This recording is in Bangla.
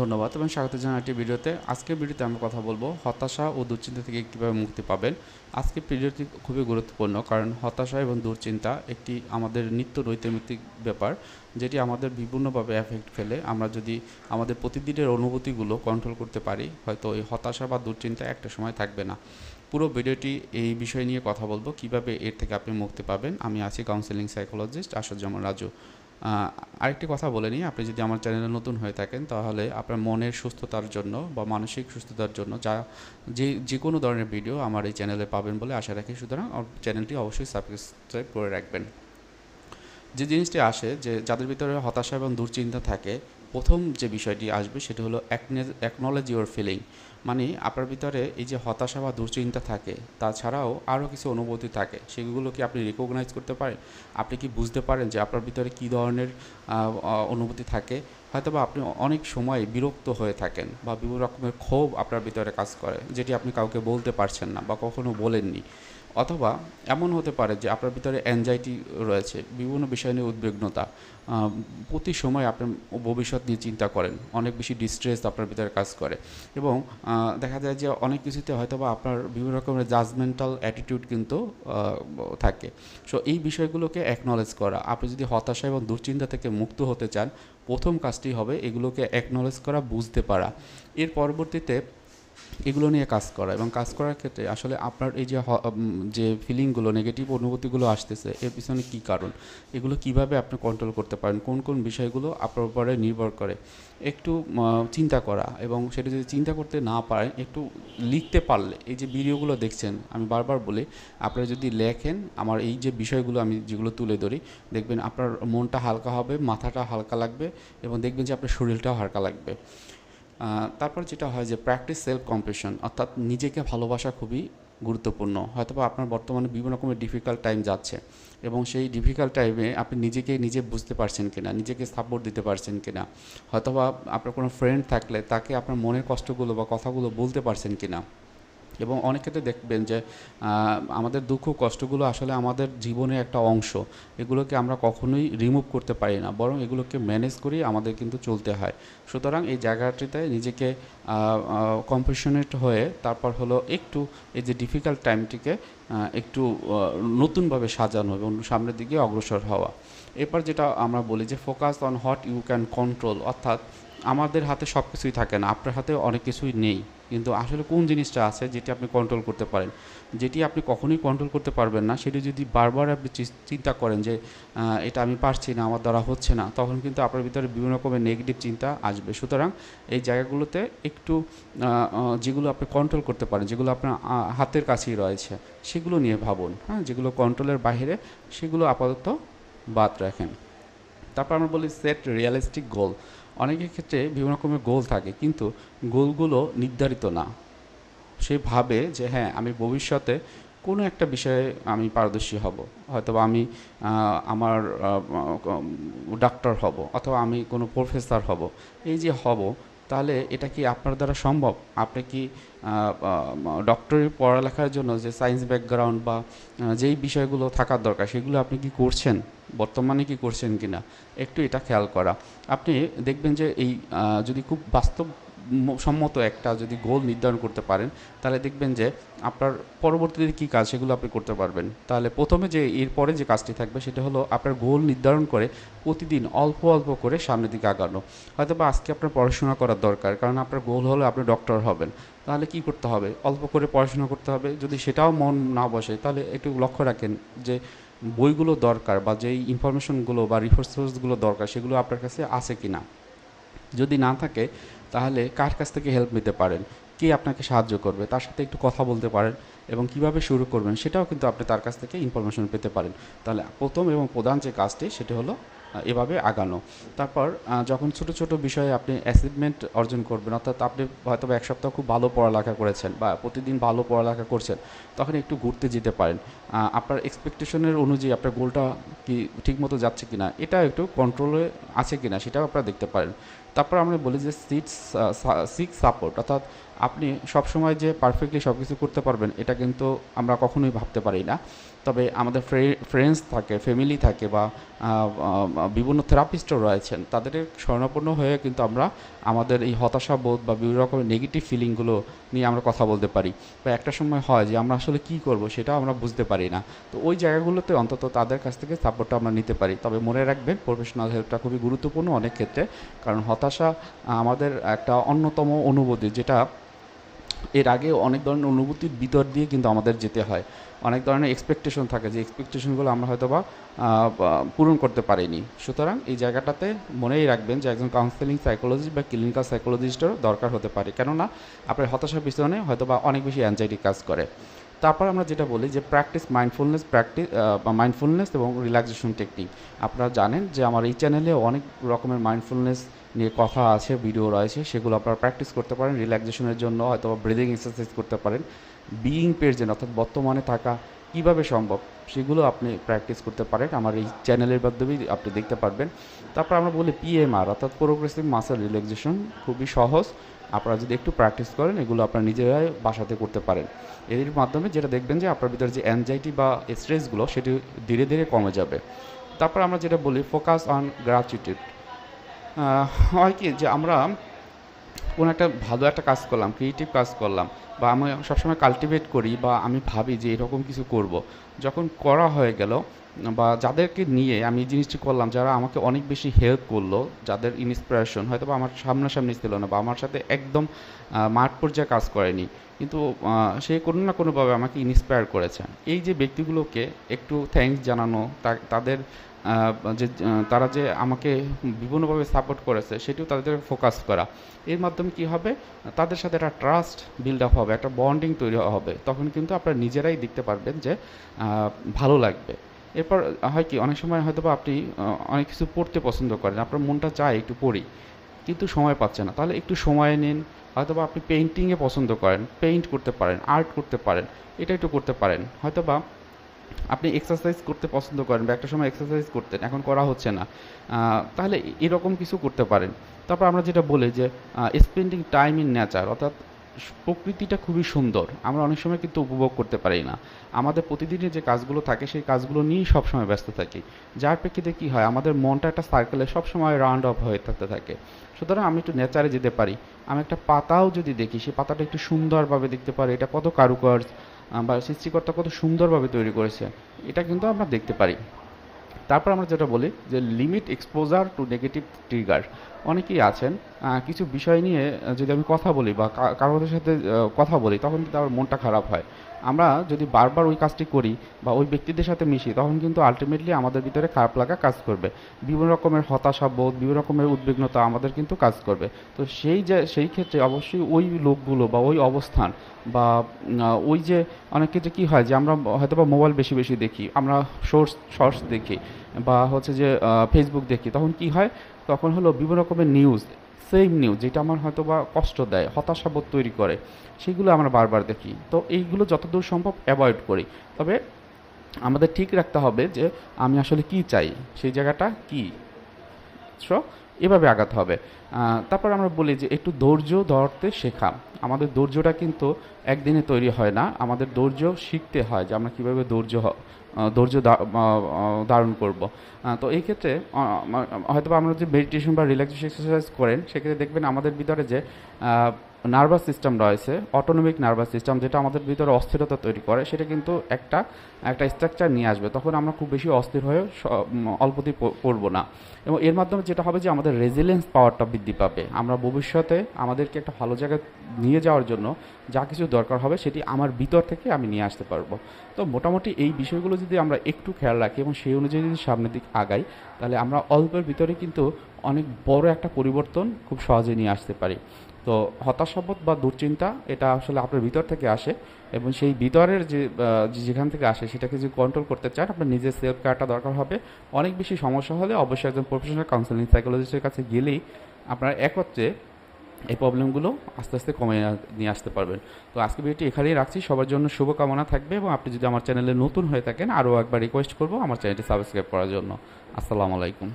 ধন্যবাদ এবং স্বাগত জানাই ভিডিওতে। আজকের ভিডিওতে আমরা কথা বলব হতাশা ও দুশ্চিন্তা থেকে কীভাবে মুক্তি পাবেন। আজকের ভিডিওটি খুবই গুরুত্বপূর্ণ কারণ হতাশা এবং দুশ্চিন্তা একটি আমাদের নিত্য নৈতিক ব্যাপার যেটি আমাদের বিভিন্নভাবে এফেক্ট ফেলে। আমরা যদি আমাদের প্রতিদিনের অনুভূতিগুলো কন্ট্রোল করতে পারি, হয়তো এই হতাশা বা দুশ্চিন্তা একটা সময় থাকবে না। পুরো ভিডিওটি এই বিষয় নিয়ে কথা বলব। কীভাবে এর থেকে আপনি মুক্তি পাবেন? আমি আছি কাউন্সেলিং সাইকোলজিস্ট আসাদুজ্জামান রাজু। আরেকটি কথা বলে নিই, আপনি যদি আমার চ্যানেলে নতুন হয়ে থাকেন, তাহলে আপনার মনের সুস্থতার জন্য বা মানসিক সুস্থতার জন্য যা, যে যে কোনো ধরনের ভিডিও আমার এই চ্যানেলে পাবেন বলে আশা রাখি। সুতরাং চ্যানেলটি অবশ্যই সাবস্ক্রাইব করে রাখবেন। যে জিনিসটি আসে যে, যাদের ভিতরে হতাশা এবং দুশ্চিন্তা থাকে, প্রথম যে বিষয়টি আসবে সেটি হলো অ্যাকনলেজ ইউর ফিলিং মানে আপনার ভিতরে এই যে হতাশা বা দুশ্চিন্তা থাকে, তাছাড়াও আরও কিছু অনুভূতি থাকে, সেগুলো কি আপনি রেকগনাইজ করতে পারেন? আপনি কি বুঝতে পারেন যে আপনার ভিতরে কী ধরনের অনুভূতি থাকে? হয়তো বা আপনি অনেক সময় বিরক্ত হয়ে থাকেন বা বিভিন্ন রকমের ক্ষোভ আপনার ভিতরে কাজ করে, যেটি আপনি কাউকে বলতে পারছেন না বা কখনো বলেননি। অথবা এমন হতে পারে যে আপনার ভিতরে অ্যাংজাইটি রয়েছে, বিভিন্ন বিষয় নিয়ে উদ্বিগ্নতা প্রতি সময় আপনি ভবিষ্যৎ নিয়ে চিন্তা করেন, অনেক বেশি ডিস্ট্রেস আপনার ভিতরে কাজ করে এবং দেখা যায় যে অনেক কিছুতে হয়তো বা আপনার বিভিন্ন রকমের জাজমেন্টাল অ্যাটিটিউড কিন্তু থাকে। সো এই বিষয়গুলোকে অ্যাকনলেজ করা, আপনি যদি হতাশা এবং দুশ্চিন্তা থেকে মুক্ত হতে চান, প্রথম কাজটি হবে এগুলোকে অ্যাকনলেজ করা, বুঝতে পারা। এর পরবর্তীতে এগুলো নিয়ে কাজ করা এবং কাজ করার ক্ষেত্রে আসলে আপনার এই যে যে ফিলিংগুলো নেগেটিভ অনুভূতিগুলো আসতেছে, এর পিছনে কী কারণ? এগুলো কীভাবে আপনি কন্ট্রোল করতে পারেন? কোন কোন বিষয়গুলো আপনার উপরে নির্ভর করে? একটু চিন্তা করা এবং সেটা যদি চিন্তা করতে না পারেন, একটু লিখতে পারলে, এই যে ভিডিওগুলো দেখছেন, আমি বারবার বলি, আপনারা যদি লেখেন, আমার এই যে বিষয়গুলো আমি যেগুলো তুলে ধরি, দেখবেন আপনার মনটা হালকা হবে, মাথাটা হালকা লাগবে এবং দেখবেন যে আপনার শরীরটাও হালকা লাগবে। তারপর যেটা হয় যে প্র্যাকটিস সেলফ কম্পেশন অর্থাৎ নিজেকে ভালোবাসা খুবই গুরুত্বপূর্ণ। হয়তোবা আপনার বর্তমানে বিভিন্ন রকমের ডিফিকাল্ট টাইম যাচ্ছে এবং সেই ডিফিকাল্ট টাইমে আপনি নিজেকে নিজে বুঝতে পারছেন কিনা, নিজেকে সাপোর্ট দিতে পারছেন কিনা, হয়তোবা আপনার কোনো ফ্রেন্ড থাকলে তাকে আপনার মনের কষ্টগুলো বা কথাগুলো বলতে পারছেন কিনা। এবং অনেক ক্ষেত্রে দেখবেন যে আমাদের দুঃখ কষ্টগুলো আসলে আমাদের জীবনের একটা অংশ। এগুলোকে আমরা কখনোই রিমুভ করতে পারি না, বরং এগুলোকে ম্যানেজ করেই আমাদের কিন্তু চলতে হয়। সুতরাং এই জায়গাটিতে নিজেকে কম্পেশনেট হয়ে তারপর হলো একটু এই যে ডিফিকাল্ট টাইমটিকে একটু নতুনভাবে সাজানো এবং সামনের দিকে অগ্রসর হওয়া। এরপর যেটা আমরা বলি যে focus on what you can control অর্থাৎ আমাদের হাতে সব কিছুই থাকে না, আপনার হাতে অনেক কিছুই নেই। কিন্তু আসলে কোন জিনিসটা আছে যেটি আপনি কন্ট্রোল করতে পারেন? যেটি আপনি কখনোই কন্ট্রোল করতে পারবেন না, সেটি যদি বারবার আপনি চিন্তা করেন যে এটা আমি পারছি না, আমার দ্বারা হচ্ছে না, তখন কিন্তু আপনার ভিতরে বিভিন্ন রকমের নেগেটিভ চিন্তা আসবে। সুতরাং এই জায়গাগুলোতে একটু যেগুলো আপনি কন্ট্রোল করতে পারেন, যেগুলো আপনার হাতের কাছেই রয়েছে, সেগুলো নিয়ে ভাবুন। হ্যাঁ যেগুলো কন্ট্রোলের বাইরে সেগুলো আপাতত বাদ রাখেন। তারপর আমরা বলি সেট রিয়ালিস্টিক গোল অনেকের ক্ষেত্রে বিভিন্ন রকমের গোল থাকে, কিন্তু গোলগুলো নির্ধারিত না। সে ভাবে যে হ্যাঁ আমি ভবিষ্যতে কোনো একটা বিষয়ে আমি পারদর্শী হব। হয়তো আমি আমার ডাক্তার হব, অথবা আমি কোনো প্রফেসর হব। এই যে হব তাহলে এটা কি আপনার দ্বারা সম্ভব? আপনি কি ডক্টরি পড়ালেখার জন্য যে সায়েন্স ব্যাকগ্রাউন্ড বা যেই বিষয়গুলো থাকার দরকার, সেগুলো আপনি কি করছেন? বর্তমানে কি করছেন কি না একটু এটা খেয়াল করা। আপনি দেখবেন যে এই যদি খুব বাস্তব সম্মত একটা যদি গোল নির্ধারণ করতে পারেন, তাহলে দেখবেন যে আপনার পরবর্তীতে কী কাজ সেগুলো আপনি করতে পারবেন। তাহলে প্রথমে যে এরপরে যে কাজটি থাকবে সেটা হলো আপনার গোল নির্ধারণ করে প্রতিদিন অল্প অল্প করে সামনের দিকে আগানো। হয়তো বা আজকে আপনার পড়াশোনা করার দরকার, কারণ আপনার গোল হলো আপনি ডক্টর হবেন। তাহলে কি করতে হবে? অল্প করে পড়াশোনা করতে হবে। যদি সেটাও মন না বসে, তাহলে একটু লক্ষ্য রাখেন যে বইগুলো দরকার বা যেই ইনফরমেশনগুলো বা রিসোর্সগুলো দরকার, সেগুলো আপনার কাছে আছে কি না যদি না থাকে তাহলে কার কাছ থেকে হেল্প নিতে পারেন? কে আপনাকে সাহায্য করবে? তার সাথে একটু কথা বলতে পারেন এবং কীভাবে শুরু করবেন সেটাও কিন্তু আপনি তার কাছ থেকে ইনফরমেশন পেতে পারেন। তাহলে প্রথম এবং প্রধান যে কাজটি সেটি হলো এভাবে আগানো। তারপর যখন ছোট ছোট বিষয়ে আপনি অ্যাচিভমেন্ট অর্জন করবেন, অর্থাৎ আপনি হয়তো এক সপ্তাহ খুব ভালো পড়ালেখা করেছেন বা প্রতিদিন ভালো পড়ালেখা করছেন, তখন একটু ঘুরতে যেতে পারেন। আপনার এক্সপেকটেশনের অনুযায়ী আপনার গোলটা কি ঠিকমতো যাচ্ছে কি না এটা একটু কন্ট্রোলে আছে কি না সেটাও আপনারা দেখতে পারেন। তারপর আমরা বলি যে সিটস সিক সাপোর্ট অর্থাৎ আপনি সবসময় যে পারফেক্টলি সব কিছু করতে পারবেন, এটা কিন্তু আমরা কখনোই ভাবতে পারি না। তবে আমাদের ফ্রেন্ডস থাকে ফ্যামিলি থাকে বা বিভিন্ন থেরাপিস্টও রয়েছেন, তাদের স্বর্ণাপন্ন হয়ে কিন্তু আমরা আমাদের এই হতাশা বোধ বা বিভিন্ন রকমের নেগেটিভ ফিলিংগুলো নিয়ে আমরা কথা বলতে পারি। বা একটা সময় হয় যে আমরা আসলে কি করব সেটা আমরা বুঝতে পারি না। তো ওই জায়গাগুলোতে অন্তত তাদের কাছ থেকে সাপোর্টটা আমরা নিতে পারি। তবে মনে রাখবেন প্রফেশনাল হেল্পটা খুবই গুরুত্বপূর্ণ অনেক ক্ষেত্রে। কারণ হতাশা আমাদের একটা অন্যতম অনুভূতি, যেটা এর আগে অনেক ধরনের অনুভূতির ভিতর দিয়ে কিন্তু আমাদের যেতে হয়। অনেক ধরনের এক্সপেকটেশন থাকে যে এক্সপেকটেশনগুলো আমরা হয়তো বা, পূরণ করতে পারিনি। সুতরাং এই জায়গাটাতে মনেই রাখবেন যে একজন কাউন্সেলিং সাইকোলজিস্ট বা ক্লিনিক্যাল সাইকোলজিস্টেরও দরকার হতে পারে। কেননা আপনার হতাশার পিছনে হয়তো বা অনেক বেশি অ্যাংজাইটি কাজ করে। তারপর আমরা যেটা বলি যে প্র্যাকটিস মাইন্ডফুলনেস প্র্যাকটিস বা মাইন্ডফুলনেস এবং রিল্যাক্সেশন টেকনিক আপনারা জানেন যে আমার এই চ্যানেলে অনেক রকমের মাইন্ডফুলনেস নিয়ে কথা আছে ভিডিও রয়েছে, সেগুলো আপনারা প্র্যাকটিস করতে পারেন রিল্যাক্সেশনের জন্য হয়তো ব্রিদিং এক্সারসাইজ করতে পারেন। বিইং প্রেজেন্ট অর্থাৎ বর্তমানে থাকা কীভাবে সম্ভব, সেগুলো আপনি প্র্যাকটিস করতে পারেন। আমার এই চ্যানেলের মাধ্যমেই আপনি দেখতে পারবেন। তারপর আমরা বলি পিএমআর অর্থাৎ প্রোগ্রেসিভ মাসেল রিল্যাক্সেশন খুবই সহজ। আপনারা যদি একটু প্র্যাকটিস করেন, এগুলো আপনারা নিজেরাই বাসাতে করতে পারেন। এর মাধ্যমে যেটা দেখবেন যে আপনার ভিতরে যে অ্যাংজাইটি বা স্ট্রেসগুলো সেটি ধীরে ধীরে কমে যাবে। তারপর আমরা যেটা বলি ফোকাস অন গ্রাচুইটিউড হয় কি যে আমরা কোনো একটা ভালো একটা কাজ করলাম ক্রিয়েটিভ কাজ করলাম, বা আমি সবসময় কাল্টিভেট করি, বা আমি ভাবি যে এরকম কিছু করব। যখন করা হয়ে গেল, বা যাদেরকে নিয়ে আমি জিনিসটি করলাম, যারা আমাকে অনেক বেশি হেল্প করল, যাদের ইন্সপিরেশন হয়তো বা আমার সামনাসামনি ছিল না, বা আমার সাথে একদম মাঠ পর্যায়ে কাজ করেনি, কিন্তু সে কোনো না কোনোভাবে আমাকে ইন্সপায়ার করেছে। এই যে ব্যক্তিগুলোকে একটু থ্যাঙ্কস জানানো তাদের যে তারা যে আমাকে বিভিন্নভাবে সাপোর্ট করেছে, সেটিও তাদের ফোকাস করা। এর মাধ্যমে কি হবে? তাদের সাথে একটা ট্রাস্ট বিল্ড আপ হবে, একটা বন্ডিং তৈরি হবে। তখন কিন্তু আপনারা নিজেরাই দেখতে পারবেন যে ভালো লাগবে। এরপর হয় কি, অনেক সময় হয়তো আপনি অনেক কিছু পড়তে পছন্দ করেন, আপনার মনটা চায় একটু পড়ি, কিন্তু সময় পাচ্ছে না। তাহলে একটু সময় নিন হয়তো বা আপনি পেন্টিংয়ে পছন্দ করেন পেইন্ট করতে পারেন আর্ট করতে পারেন, এটা একটু করতে পারেন। হয়তো বা আপনি এক্সারসাইজ করতে পছন্দ করেন বা একটা সময় এক্সারসাইজ করতেন, এখন করা হচ্ছে না। তাহলে এরকম কিছু করতে পারেন। তারপর আমরা যেটা বলি যে স্পেন্ডিং টাইম ইন নেচার অর্থাৎ প্রকৃতিটা খুবই সুন্দর। আমরা অনেক সময় কিন্তু উপভোগ করতে পারি না। আমাদের প্রতিদিনের যে কাজগুলো থাকে, সেই কাজগুলো নিয়েই সবসময় ব্যস্ত থাকি। যার প্রেক্ষিতে কি হয়, আমাদের মনটা একটা সার্কেলে সবসময় রাউন্ড অফ হয়ে থাকতে থাকে। সুতরাং আমি একটু নেচারে যেতে পারি। আমি একটা পাতাও যদি দেখি সেই পাতাটা একটু সুন্দরভাবে দেখতে পারি। এটা কত কারুকার্য। বা সৃষ্টিকর্তা কত সুন্দরভাবে তৈরি করেছে, এটা কিন্তু আমরা দেখতে পারি। তারপর আমরা যেটা বলি যে limit exposure to negative trigger অনেকেই আছেন কিছু বিষয় নিয়ে যদি আমি কথা বলি বা কারোর সাথে কথা বলি, তখন কিন্তু আমার মনটা খারাপ হয়। আমরা যদি বারবার ওই কাজটি করি বা ওই ব্যক্তিদের সাথে মিশি, তখন কিন্তু আলটিমেটলি আমাদের ভিতরে খারাপ লাগা কাজ করবে। বিভিন্ন রকমের হতাশা বোধ, বিভিন্ন রকমের উদ্বিগ্নতা আমাদের কিন্তু কাজ করবে। তো সেই যে, সেই ক্ষেত্রে অবশ্যই ওই লোকগুলো বা ওই অবস্থান বা ওই যে অনেক ক্ষেত্রে কী হয় যে আমরা হয়তো বা মোবাইল বেশি বেশি দেখি, আমরা শর্টস শর্টস দেখি বা হচ্ছে যে ফেসবুক দেখি, তখন কি হয়? তখন হলো বিভিন্ন রকমের নিউজ সেম নিউজ যেটা আমার হয়তো বা কষ্ট দেয়, হতাশাবোধ তৈরি করে, সেগুলো আমরা বারবার দেখি। তো এইগুলো যতদূর সম্ভব অ্যাভয়েড করি। তবে আমাদের ঠিক রাখতে হবে যে, আমি আসলে কি চাই, সেই জায়গাটা কী? সো এভাবে আগাতে হবে। তারপর আমরা বলি যে একটু ধৈর্য ধরতে শেখা। আমাদের ধৈর্যটা কিন্তু একদিনে তৈরি হয় না। আমাদের ধৈর্য শিখতে হয় যে আমরা কীভাবে ধৈর্য ধৈর্য ধারণ করব। তো এই ক্ষেত্রে হয়তো আমরা যে মেডিটেশন বা রিল্যাক্সেশন এক্সারসাইজ করেন, সেক্ষেত্রে দেখবেন আমাদের ভিতরে যে নার্ভাস সিস্টেম রয়েছে, অটোনমিক নার্ভাস সিস্টেম, যেটা আমাদের ভিতরে অস্থিরতা তৈরি করে, সেটা কিন্তু একটা একটা স্ট্রাকচার নিয়ে আসবে। তখন আমরা খুব বেশি অস্থির হয়ে অল্পতেই পড়ব না। এবং এর মাধ্যমে যেটা হবে যে আমাদের রেজিলেন্স পাওয়ারটা বৃদ্ধি পাবে। আমরা ভবিষ্যতে আমাদেরকে একটা ভালো জায়গায় নিয়ে যাওয়ার জন্য যা কিছু দরকার হবে, সেটি আমার ভিতর থেকে আমি নিয়ে আসতে পারব। তো মোটামুটি এই বিষয়গুলো যদি আমরা একটু খেয়াল রাখি এবং সেই অনুযায়ী যদি সামনের দিক আগাই, তাহলে আমরা অল্পের ভিতরে কিন্তু অনেক বড় একটা পরিবর্তন খুব সহজে নিয়ে আসতে পারি। তো হতাশাবোধ বা দুশ্চিন্তা, এটা আসলে আপনার ভিতর থেকে আসে এবং সেই ভিতরের যে যেখান থেকে আসে সেটাকে যদি কন্ট্রোল করতে চান, আপনার নিজের সেলফ কেয়ারটা দরকার হবে। অনেক বেশি সমস্যা হলে অবশ্যই একজন প্রফেশনাল কাউন্সেলিং সাইকোলজিস্টের কাছে গেলেই আপনার একত্রে এই প্রবলেমগুলো আস্তে আস্তে কমে নিয়ে আসতে পারবেন। তো আজকে ভিডিওটি এখানেই রাখছি। সবার জন্য শুভকামনা থাকবে এবং আপনি যদি আমার চ্যানেলে নতুন হয়ে থাকেন, আরও একবার রিকোয়েস্ট করব আমার চ্যানেলটি সাবস্ক্রাইব করার জন্য। আসসালামু আলাইকুম।